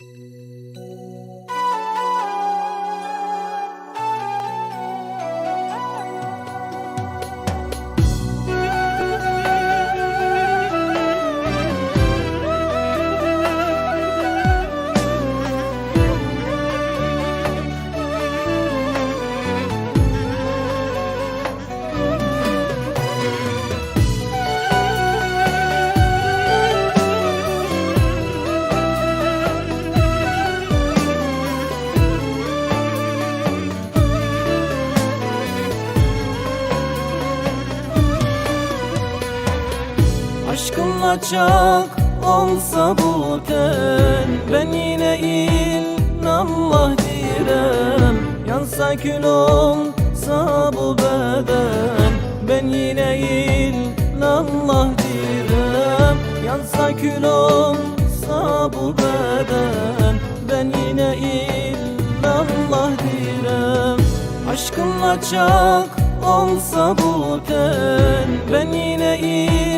Aşkınla çok olsa bu ten. Ben yine illallah direm. Yansa kül olsa bu beden. Ben yine illallah direm. Yansa kül olsa bu beden. Ben yine illallah direm. Aşkınla çok olsa bu ten. Ben yine illallah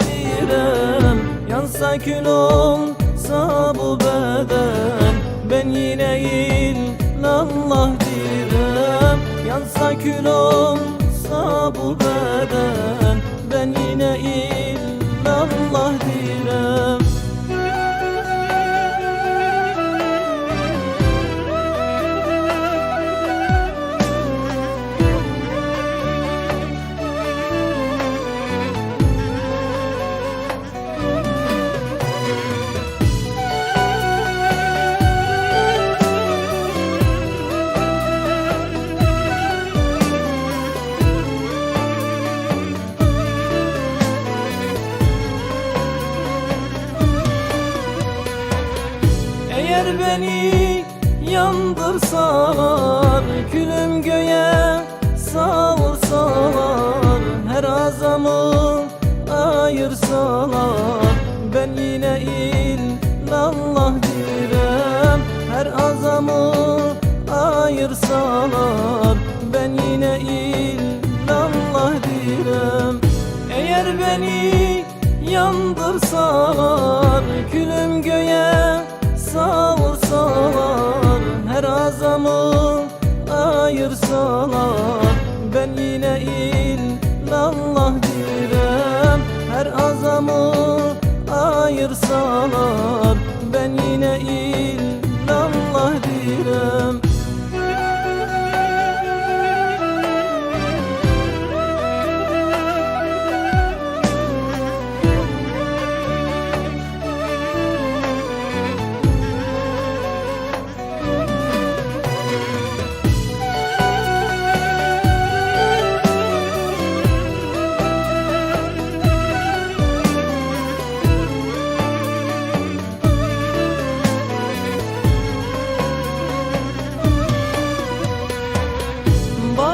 direm Yansa kül olsa bu beden Ben yine illallah direm Yansa kül olsa bu beden Ben yine illallah beni yandırsalar Külüm göğe savursalar Her azamı ayırsalar. Ben yine illallah direm Her azamı ayırsalar. Ben yine illallah direm Eğer beni yandırsalar Külüm göğe Yine illallah direm. Her azamı ayırsalar Ben yine illallah direm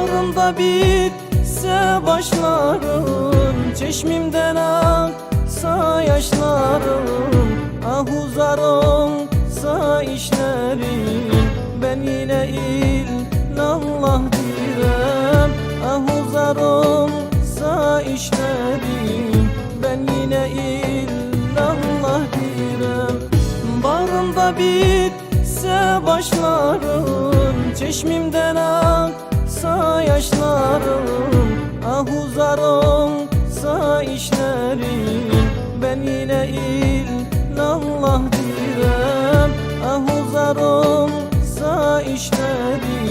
Bağrımda bitse başlarım Çeşmimden aksa yaşlarım. Ah uzar olsa işlerim Ben yine illallah direm Ah uzar olsa işlerim Ben yine illallah direm Bağrımda bitse başlarım Çeşmimden aksa olsa yaşlarım Ah uzar olsa işlerim. Ben yine illallah direm Ah uzar olsa işlerim.